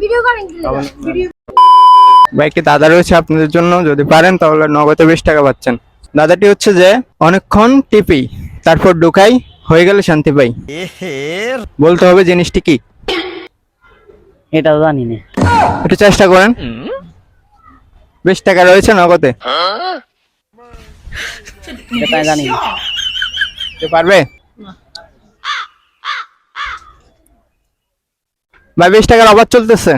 Video করেন দাদা রয়েছে আপনাদের জন্য। যদি পারেন তাহলে নগদে বিশ টাকা পাচ্ছেন। দাদাটি হচ্ছে যে অনেকক্ষণ টিপি তারপর ঢুকাই হয়ে গেলে শান্তি পাই। বলতে হবে জিনিসটি কি? এটা জানি না। একটু চেষ্টা করেন। বিশ টাকা রয়েছে নগদে। জানি পারবে? ভাই বিশ টাকার অফার চলতেছে।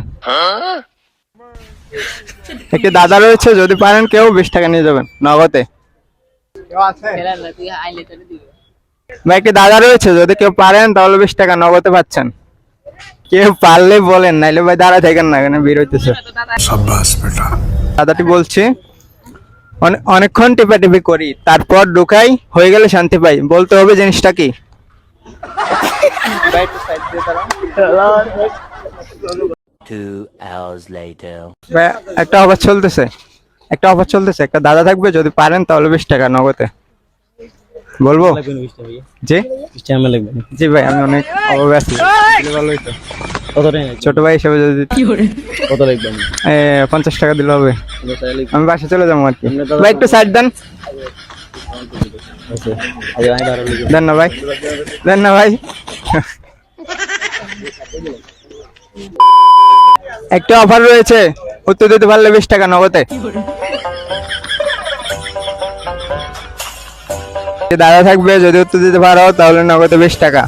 একটি দাদা রয়েছে যদি পারেন কেউ বিশ টাকা নিয়ে যাবেন নগদে। ভাই একটি দাদা রয়েছে যদি কেউ পারেন তাহলে বিশ টাকা নগদে পাচ্ছেন। কেউ পারলে বলেন নাইলে ভাই দাঁড়া থাকেন না এখানে বের হইতেছে। দাদাটি বলছি অনে- অনেকক্ষণ টিপাটিপি করি তারপর ঢুকাই হয়ে গেলে শান্তি পাই। বলতে হবে জিনিসটা কি? একটা অফার চলতেছে। একটা অফার চলতেছে। একটা দাদা থাকবে যদি পারেন তাহলে বিশ টাকা নগদে। বলব? জি? জি ভাই আমি অনেক অভাবে আছি। ছোট ভাই হিসেবে যদি এ, পঞ্চাশ টাকা দিলে হবে। আমি বাসা চলে যাব আর কি ভাই একটু সাইড দেন। দেন না ভাই। দেন না ভাই। একটা অফার রয়েছে, উত্তর দিতে পারলে বিশ টাকা নগদে। দাদা থাকবে, যদি উত্তর দিতে পারো, তাহলে নগদে বিশ টাকা।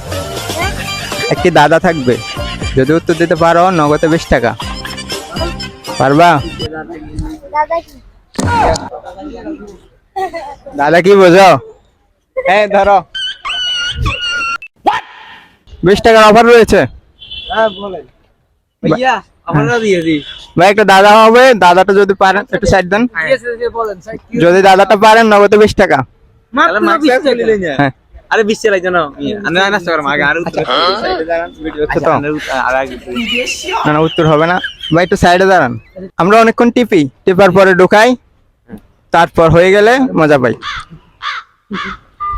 একটি দাদা থাকবে, যদি উত্তর দিতে পারো, নগদে বিশ টাকা। পারবা? দাদা কি বোঝো? হ্যাঁ ধরো। বিশ টাকার অফার রয়েছে। ভাইয়া আমরা ভাই একটা দাদা হবে দাদাটা যদি পারেন একটু সাইড দেন। যদি দাদাটা পারেন নগদে বিশ টাকা। হ্যাঁ। আরে বিশ জানো না। উত্তর হবে না। ভাই একটু সাইডে দাঁড়ান। আমরা অনেকক্ষণ টিপি। টিপার পরে ঢুকাই। তারপর হয়ে গেলে মজা পাই।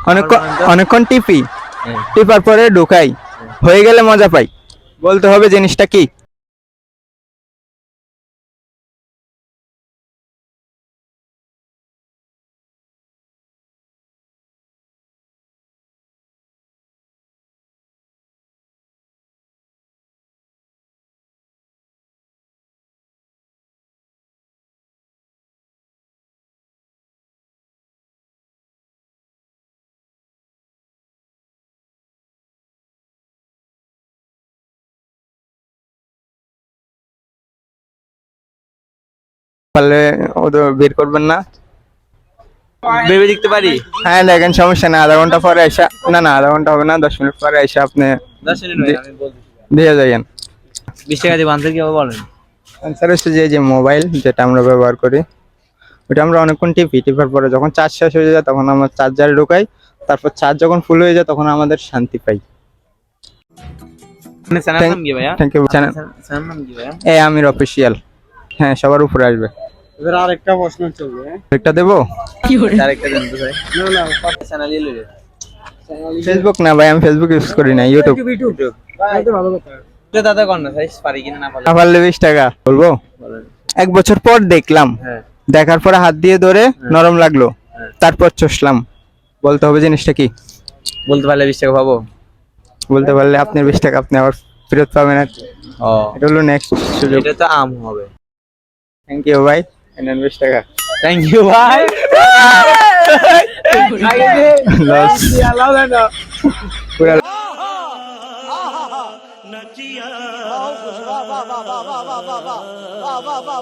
অনেকক্ষণ অনেকক্ষণ টিপি। টিপার পরে ঢুকাই। হয়ে গেলে মজা পাই। বলতে হবে জিনিসটা কি? পারলে ওদের বের করবেন না। ভেবে দেখতে পারি? হ্যাঁ দেখেন সমস্যা না আধা ঘণ্টা পরে এসে না না আধা ঘণ্টা হবে না দশ মিনিট পরে এসে আপনি আমি দিয়ে যাবেন বিশ টাকা দিব আনসার কি হবে বলেন অ্যান্সার হচ্ছে যে যে মোবাইল যেটা আমরা ব্যবহার করি ওটা আমরা অনেকক্ষণ টিপি টিপার পরে যখন চার্জ শেষ হয়ে যায় তখন আমরা চার্জারে ঢোকাই তারপর চার্জ যখন ফুল হয়ে যায় তখন আমাদের শান্তি পাই। Thank you channel Aamir official. হ্যাঁ সবার উপরে আসবে। এবার আরেকটা প্রশ্ন চলবে। একটা দেবো? আরেকটা দেন তো ভাই। না না চ্যানেল লইলে ফেসবুক না ভাই আমি ফেসবুক ইউজ করি না ইউটিউব ইউটিউব ভালো কথা। তো দাদা কোন না ভাই পারি কিনা না পারি। না পারলে বিশ টাকা। বলব? এক বছর পর দেখলাম। হ্যাঁ। দেখার পরে হাত দিয়ে ধরে নরম লাগল। তারপর চষলাম। বলতে হবে জিনিসটা কি? বলতে পারলে বিশ টাকা পাবো। বলতে পারলে আপনি বিশ টাকা আপনি আবার ফেরত পাবেন। আর ও। এটা হলো নেক্সট সুযোগ। এটা তো আম হবে। থ্যাংক ইউ ভাই। এনেন বিশ টাকা থ্যাংক ইউ ভাই পুরা